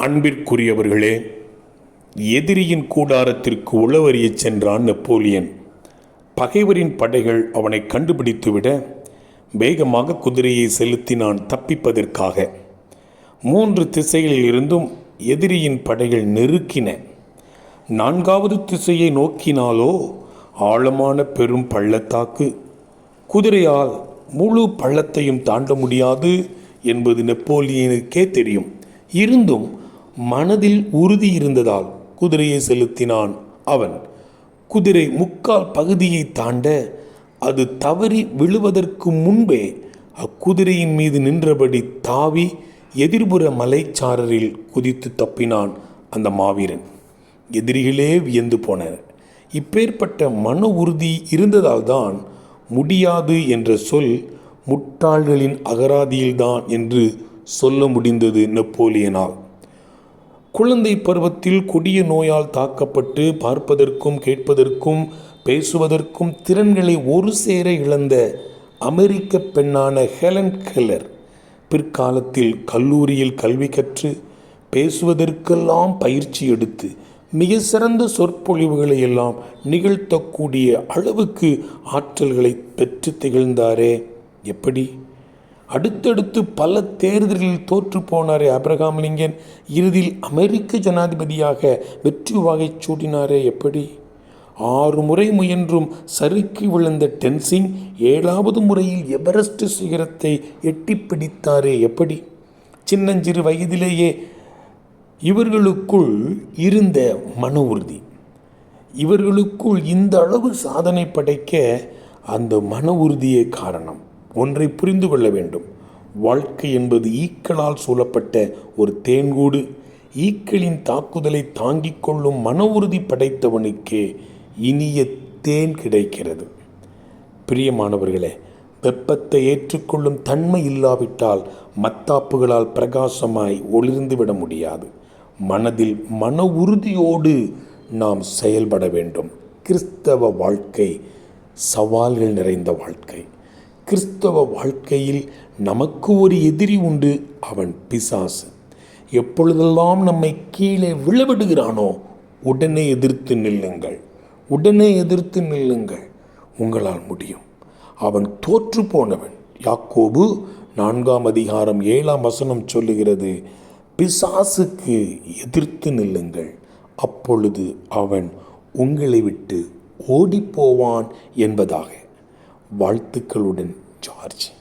அன்பிற்குரியவர்களே எதிரியின் கூடாரத்திற்கு உளவறிய சென்றான் நெப்போலியன். பகைவரின் படைகள் அவனை கண்டுபிடித்துவிட வேகமாக குதிரையை செலுத்தினான் தப்பிப்பதற்காக. மூன்று திசைகளில் இருந்தும் எதிரியின் படைகள் நெருக்கின. நான்காவது திசையை நோக்கினாலோ ஆழமான பெரும் பள்ளத்தாக்கு. குதிரையால் முழு பள்ளத்தையும் தாண்ட முடியாது என்பது நெப்போலியனுக்கே தெரியும். இருந்தும் மனதில் உறுதி இருந்ததால் குதிரையை செலுத்தினான் அவன். குதிரை முக்கால் பகுதியை தாண்ட அது தவறி விழுவதற்கு முன்பே அக்குதிரையின் மீது நின்றபடி தாவி எதிர்புற மலைச்சாரரில் குதித்து தப்பினான் அந்த மாவீரன். எதிரிகளே வியந்து போனர். இப்பேற்பட்ட மன உறுதி இருந்ததால்தான் முடியாது என்ற சொல் முட்டாள்களின் அகராதியில்தான் என்று சொல்ல முடிந்தது நெப்போலியனால். குழந்தை பருவத்தில் கொடிய நோயால் தாக்கப்பட்டு பார்ப்பதற்கும் கேட்பதற்கும் பேசுவதற்கும் திறன்களை ஒரு சேர இழந்த அமெரிக்க பெண்ணான ஹெலன் கெல்லர் பிற்காலத்தில் கல்லூரியில் கல்வி கற்று பேசுவதற்கெல்லாம் பயிற்சி எடுத்து மிக சிறந்த சொற்பொழிவுகளை எல்லாம் நிகழ்த்தக்கூடிய அளவுக்கு ஆற்றல்களை பெற்று திகழ்ந்தாரே. எப்படி? அடுத்தடுத்து பல தேர்தல்களில் தோற்று போனாரே அப்ரஹாம் லிங்கன். இறுதியில் அமெரிக்க ஜனாதிபதியாக வெற்றி வாகை சூட்டினாரே எப்படி? ஆறு முறை முயன்றும் சறுக்கி விழுந்த டென்சிங் ஏழாவது முறையில் எவரெஸ்ட் சிகரத்தை எட்டி பிடித்தாரே எப்படி? சின்னஞ்சிறு வயதிலேயே இவர்களுக்குள் இருந்த மன உறுதி. இவர்களுக்குள் இந்த அளவு சாதனை படைக்க அந்த மன உறுதியே காரணம். ஒன்றை புரிந்து கொள்ள வேண்டும். வாழ்க்கை என்பது ஈக்களால் சூழப்பட்ட ஒரு தேன்கூடு. ஈக்களின் தாக்குதலை தாங்கிக் கொள்ளும் மன உறுதி படைத்தவனுக்கே இனிய தேன் கிடைக்கிறது. பிரியமானவர்களே வெப்பத்தை ஏற்றுக்கொள்ளும் தன்மை இல்லாவிட்டால் மத்தாப்புகளால் பிரகாசமாய் ஒளிர்ந்து விட முடியாது. மனதில் மன உறுதியோடு நாம் செயல்பட வேண்டும். கிறிஸ்தவ வாழ்க்கை சவால்கள் நிறைந்த வாழ்க்கை. கிறிஸ்தவ வாழ்க்கையில் நமக்கு ஒரு எதிரி உண்டு அவன் பிசாசு. எப்பொழுதெல்லாம் நம்மை கீழே விழவிடுகிறானோ உடனே எதிர்த்து நில்லுங்கள். உடனே எதிர்த்து நில்லுங்கள். உங்களால் முடியும். அவன் தோற்று போனவன். யாக்கோபு நான்காம் அதிகாரம் ஏழாம் வசனம் சொல்லுகிறது பிசாசுக்கு எதிர்த்து நில்லுங்கள். அப்பொழுது அவன் உங்களை விட்டு ஓடிப்போவான் என்பதாக. வாழ்த்துக்களுடன் ஜார்ஜ்.